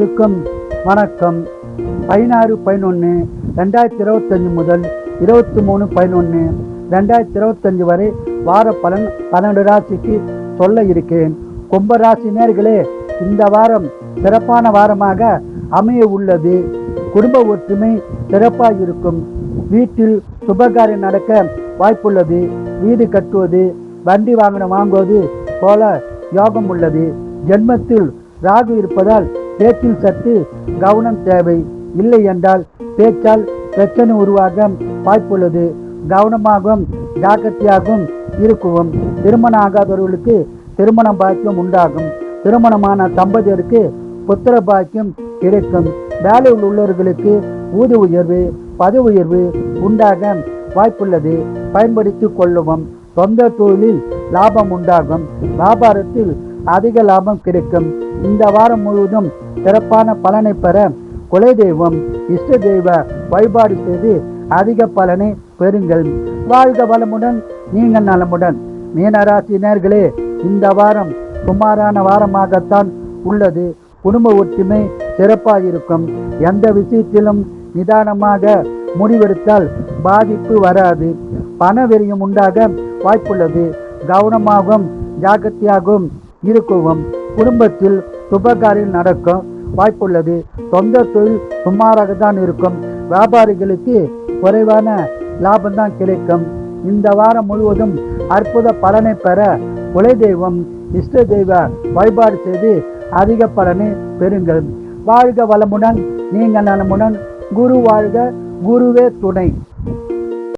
அனைவருக்கும் வணக்கம். பதினாறு பதினொன்று ரெண்டாயிரத்தி இருபத்தஞ்சி முதல் இருபத்தி மூணு பதினொன்று ரெண்டாயிரத்தி இருபத்தஞ்சி வரை வார பலன் பன்னெண்டு ராசிக்கு சொல்ல இருக்கேன். கும்பராசி நேர்களே இந்த வாரம் சிறப்பான வாரமாக அமைய உள்ளது. குடும்ப ஒற்றுமை சிறப்பாக இருக்கும். வீட்டில் சுபகாரியம் நடக்க வாய்ப்புள்ளது. வீடு கட்டுவது வண்டி வாகனம் வாங்குவது போல யோகம் உள்ளது. ஜென்மத்தில் ராகு இருப்பதால் பேச்சில் சற்று கவனம் தேவை. இல்லை என்றால் பேச்சால் பிரச்சனை உருவாக வாய்ப்புள்ளது. கவனமாகவும் ஜாக்கிரதையாகவும் இருக்கவும். திருமணம் ஆகாதவர்களுக்கு திருமண பாக்கியம் உண்டாகும். திருமணமான தம்பதியருக்கு புத்திர பாக்கியம் கிடைக்கும். வேலையில் உள்ளவர்களுக்கு ஊதிய உயர்வு பதவி உயர்வு உண்டாக வாய்ப்புள்ளது. பயன்படுத்திக் கொள்ளவும். சொந்த தொழிலில் லாபம் உண்டாகும். வியாபாரத்தில் அதிக லாபம் கிடைக்கும். இந்த வாரம் முழுவதும் சிறப்பான பலனை பெற குலதெய்வம் இஷ்ட தெய்வ வழிபாடு செய்து அதிக பலனை பெறுங்கள். வாழ்க வளமுடன் நீங்கள் நலமுடன். மீனராசினர்களே இந்த வாரம் சுமாரான வாரமாகத்தான் உள்ளது. குடும்ப ஒற்றுமை சிறப்பாக இருக்கும். எந்த விஷயத்திலும் நிதானமாக முடிவெடுத்தால் பாதிப்பு வராது. பண வெறியும் உண்டாக வாய்ப்புள்ளது. கவனமாகவும் ஜாக்கிரதையாகவும் இருக்கவும் குடும்பத்தில் சுபகாரியம் நடக்கும் வாய்ப்புள்ளது. சொந்த தொழில் சுமாராக தான் இருக்கும். வியாபாரிகளுக்கு குறைவான லாபம் தான் கிடைக்கும். இந்த வாரம் முழுவதும் அற்புத பலனை பெற குலை தெய்வம் இஷ்ட தெய்வ வழிபாடு செய்து அதிக பலனை பெறுங்கள். வாழ்க வளமுடன் நீங்கள் நலமுடன் குரு வாழ்க குருவே துணை.